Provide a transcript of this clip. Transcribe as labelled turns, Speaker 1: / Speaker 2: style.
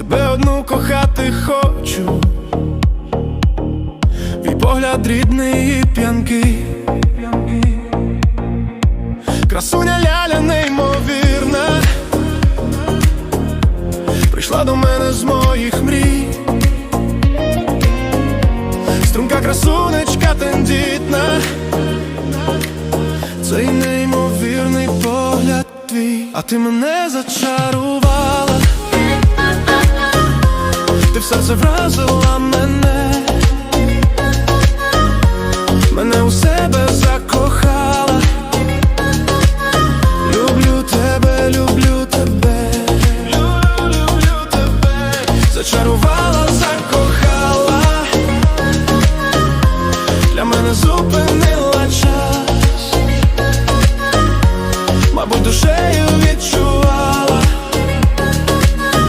Speaker 1: тебе одну кохати хочу. Твій погляд рідний і п'янкий. Красуня ляля неймовірна. Прийшла до мене з моїх мрій. Струнка красунечка тендітна. Цей неймовірний погляд твій, а ти мене зачарувала, ти все це вразила мене, мене у себе закохала. Люблю тебе, люблю тебе, люблю, люблю тебе, зачарувала, закохала, для мене зупинила час, мабуть, душею.